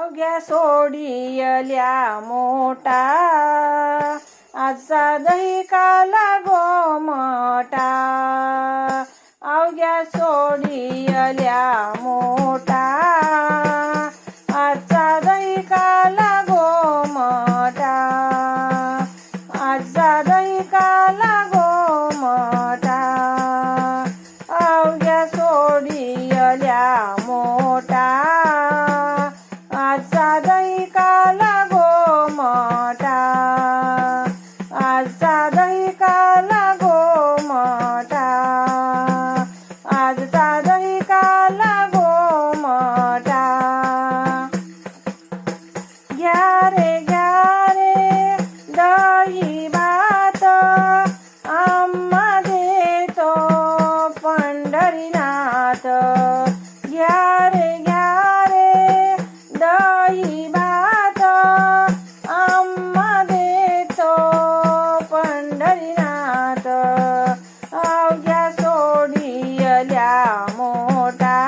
अवघ्या सोडियल्या मोठा. आजचा दही काला गोमटा. अवघ्या सोडियल्या मोठा. घ्या रे दही भात आम्हा देतो पंढरीनाथ. अवघ्या सोडियल्या मोठा.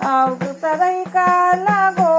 अवघ सदैका लागो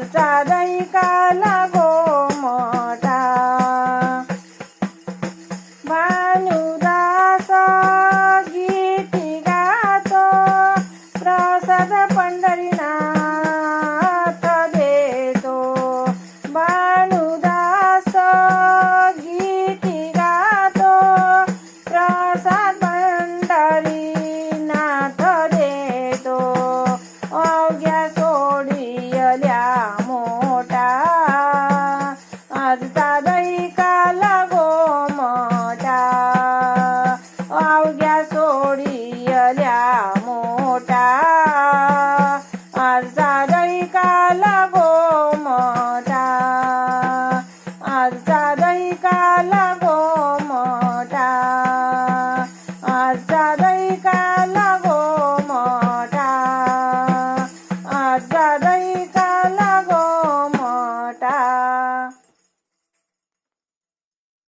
चाँदैका लागो मोटा भानुदास गीत गातो प्रसाद पण्डरीना கதை